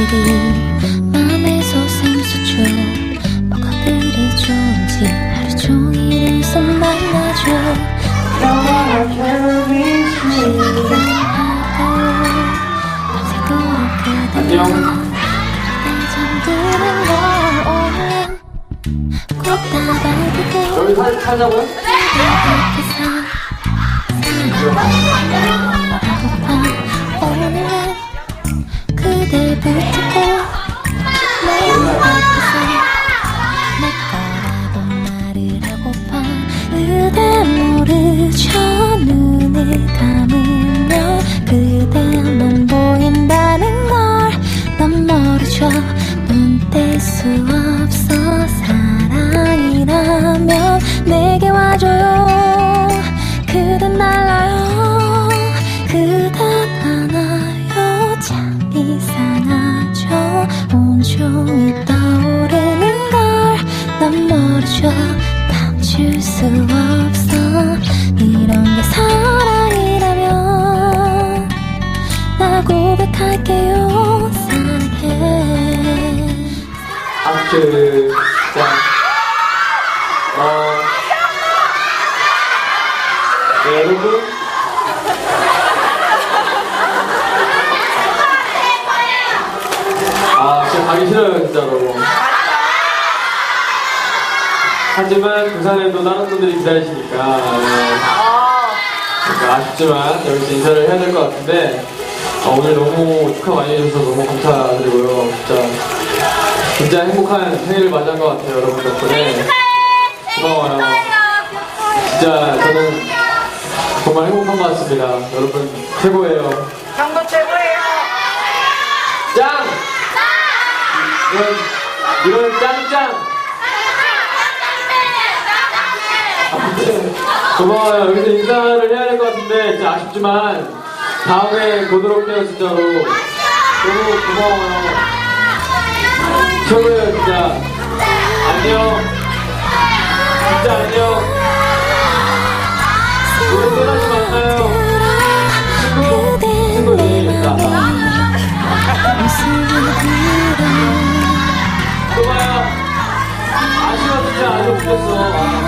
말들이 맘에서 샘솟죠 뭐가 그리 좋은지 하루 종일 손 만나죠 안녕. 걸 오면 꽃다발들고 여기 살, 살자고요? 오 난 모르죠 감출 수 없어 이런 게 사랑이라면 나 고백할게요 사랑해. 자. 어. 네, 여러분. 아, 진짜 가기 싫어요, 진짜로. 하지만 부산에도 다른 분들이 기다리시니까. 네. 그러니까 아쉽지만 여기서 인사를 해야 될 것 같은데 어, 오늘 너무 축하 많이 해주셔서 너무 감사드리고요. 진짜 진짜 행복한 생일을 맞이한 것 같아요, 여러분 덕분에. 고마워요. 진짜 저는 정말 행복한 것 같습니다. 여러분 최고예요. 형도 최고예요. 짱! 이건, 이건 짱짱! 아무튼 고마워요. 여기서 인사를 해야 될 것 같은데 진짜 아쉽지만 다음에 보도록 해요 진짜로. 너무 고마워요. 최고예요 진짜. 안녕. 진짜 안녕. 우리 또 다시 만나요. 친구, 친구니. 자, 고마워요. 아쉬워 진짜 아쉬웠어.